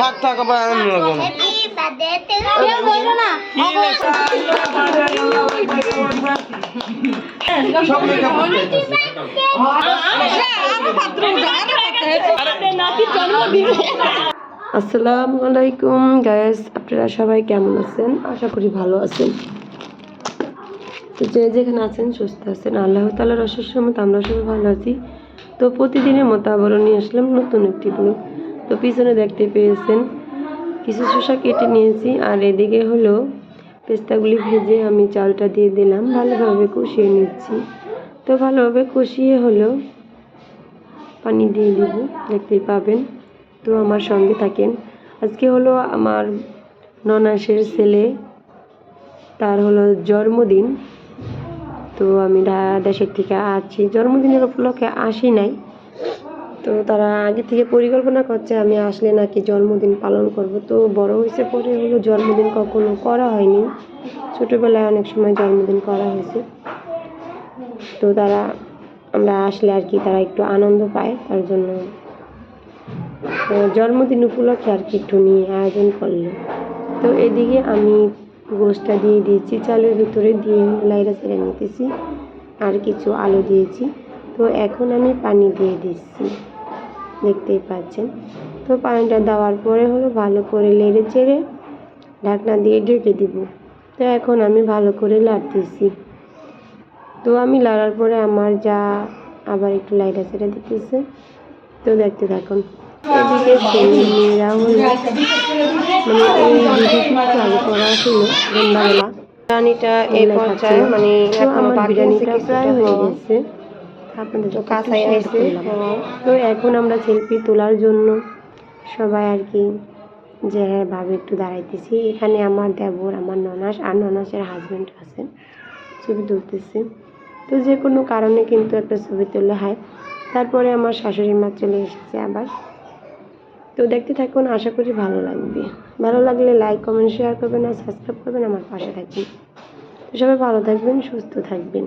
থাক থাক আবার আনন্দ লাগবো না। আসসালামু আলাইকুম গায়েস আপনারা সবাই কেমন আছেন? আশা করি ভালো আছেন। তো যে যেখানে আছেন সুস্থ আছেন। আল্লাহ তালার অশেষ মত আমরা সবাই ভালো আছি। তো প্রতিদিনের মতো আবারও নিয়ে আসলাম নতুন একটি ব্লগ তো পিছনে দেখতে পেয়েছেন কিছু শসা কেটে নিয়েছি, আর এদিকে হলো পেস্তাগুলি ভেজে আমি চালটা দিয়ে দিলাম, ভালোভাবে কষিয়ে নিচ্ছি। তো ভালোভাবে কষিয়ে হলো পানি দিয়ে দিব, দেখতেই পাবেন। তো আমার সঙ্গে থাকেন। আজকে হলো আমার ননাসের ছেলে, তার হলো জন্মদিন। তো আমি দেশের থেকে আছি জন্মদিনের উপলক্ষে আসি নাই। তো তারা আগে থেকে পরিকল্পনা করছে, আমি আসলে নাকি জন্মদিন পালন করব। তো বড় হয়েছে পরে হলো জন্মদিন কখনো করা হয়নি। ছোটোবেলায় অনেক সময় জন্মদিন করা হয়েছে। তো তারা, আমরা আসলে আর কি তারা একটু আনন্দ পায়, তার জন্য জন্মদিন উপলক্ষে আর কি একটু নিয়ে আয়োজন করল। তো এদিকে আমি গোষ্ঠটা দিয়ে দিয়েছি, চালের ভিতরে দিয়ে লাইরা ছেড়ে নিতেছি, আর কিছু আলু দিয়েছি। তো এখন আমি পানি দিয়ে দিচ্ছি। দেখতেই পাচ্ছেন। তো পানিটা দেওয়ার পরে হলো ভালো করে লেড়ে চেড়ে ঢাকনা দিয়ে ঢেকে দিব। তো এখন আমি ভালো করে লাড়তেছি। তো আমি লাড়ার পরে আমার যা আবার একটু লাইটা সেটা দিতেছে। তো দেখতে থাকুন। এদিকে ছেলে মেয়েরা হলো মানে এই ভিডিওটি চালু করা ছিল সন্ধ্যাবেলা বিরিয়ানিটা এই পর্যায়ে মানে এখনও আমার বিরিয়ানিটা প্রায় হয়ে গেছে। তো তো কাঁচাই কাছে আইছে হ্যাঁ। তো এখন আমরা সেলফি তোলার জন্য সবাই আর কি যে হ্যাঁ ভাবে একটু দাঁড়াইতেছি। এখানে আমার দেবর, আমার ননাস আর ননাসের হাজব্যান্ড আছে ছবি তুলতেছে। তো যে কোনো কারণে কিন্তু একটা ছবি তোলা হয়। তারপরে আমার শাশুড়ি মা চলে এসেছে আবার। তো দেখতে থাকুন, আশা করি ভালো লাগবে। ভালো লাগলে লাইক কমেন্ট শেয়ার করবেন আর সাবস্ক্রাইব করবেন আমার পাশে থাকবেন। সবাই ভালো থাকবেন, সুস্থ থাকবেন।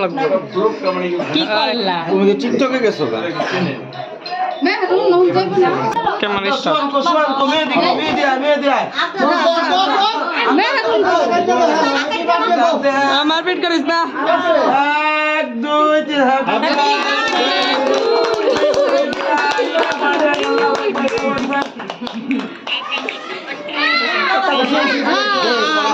লাগবো কি করলা তুমি কি টিকটকে গেছো গা কেমন স্টার মারপিট করিস না এক দুই তিন আরে সাকমা কুকা ওকে দিয়াল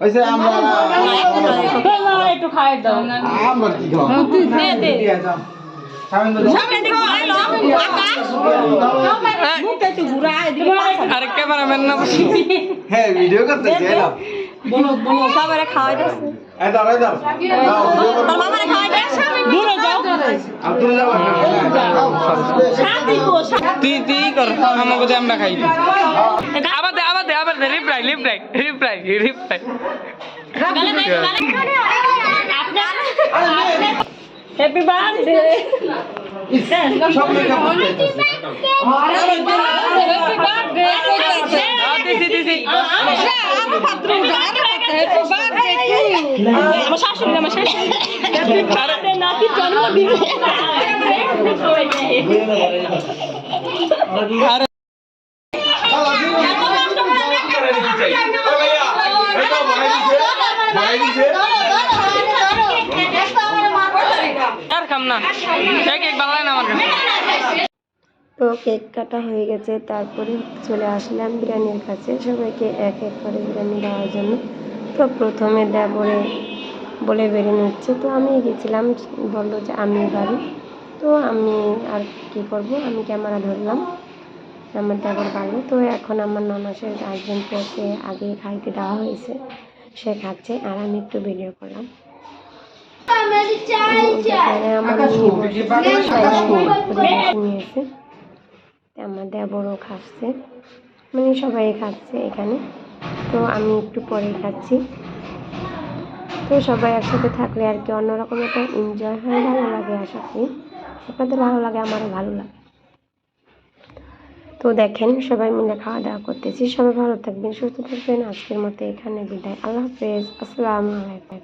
ওইসে আমরা একটু খাই। দাও। আমরা কি খাওয়া আরে ক্যামেরাম্যান না হ্যাঁ ভিডিও করতে চাইলাম সবারে খাওয়াই দিচ্ছে এই দাঁড়া এই দাও, ভিডিও মামারে খাওয়াই দিচ্ছে দূরে যাও। আব্দুল যাও। শান্তি গো তুই তুই কর আমাকে আমরা খাই। আবার দে আবার reply reply reply reply happy birthday সব মেকআপ করতে দিছি দিছি আমার শাশুড়ি আমার শাশুড়ি হ্যাপি বার্থডে নাতি জন্মদিন আরে আর খাম না এক এক বাংলায় না আমার তো কেক কাটা হয়ে গেছে তারপরে চলে আসলাম বিরিয়ানির কাছে সবাইকে এক এক করে বিরিয়ানি দেওয়ার জন্য তো প্রথমে দেবরে বলে বেরিয়ে নিচ্ছে তো আমি গেছিলাম বলল যে আমি বাড়ি তো আমি আর কি করব আমি ক্যামেরা ধরলাম আমার দেবর ভালো তো এখন আমার ননসের গার্জেনকে ওকে আগে খাইতে দেওয়া হয়েছে সে খাচ্ছে আর আমি একটু ভিডিও করলাম। আমার নিয়েছে দেবরও খাচ্ছে। মানে সবাই খাচ্ছে এখানে। তো আমি একটু পরেই খাচ্ছি। তো সবাই একসাথে থাকলে আর কি অন্যরকম একটা এনজয় হয় ভালো লাগে আশা করি। আপনাদের ভালো লাগে আমারও ভালো লাগে। তো দেখেন, সবাই মিলে খাওয়া দাওয়া করতেছি। সবাই ভালো থাকবেন, সুস্থ থাকবেন। আজকের মতো এখানে বিদায়। আল্লাহ হাফেজ। আসসালামু আলাইকুম।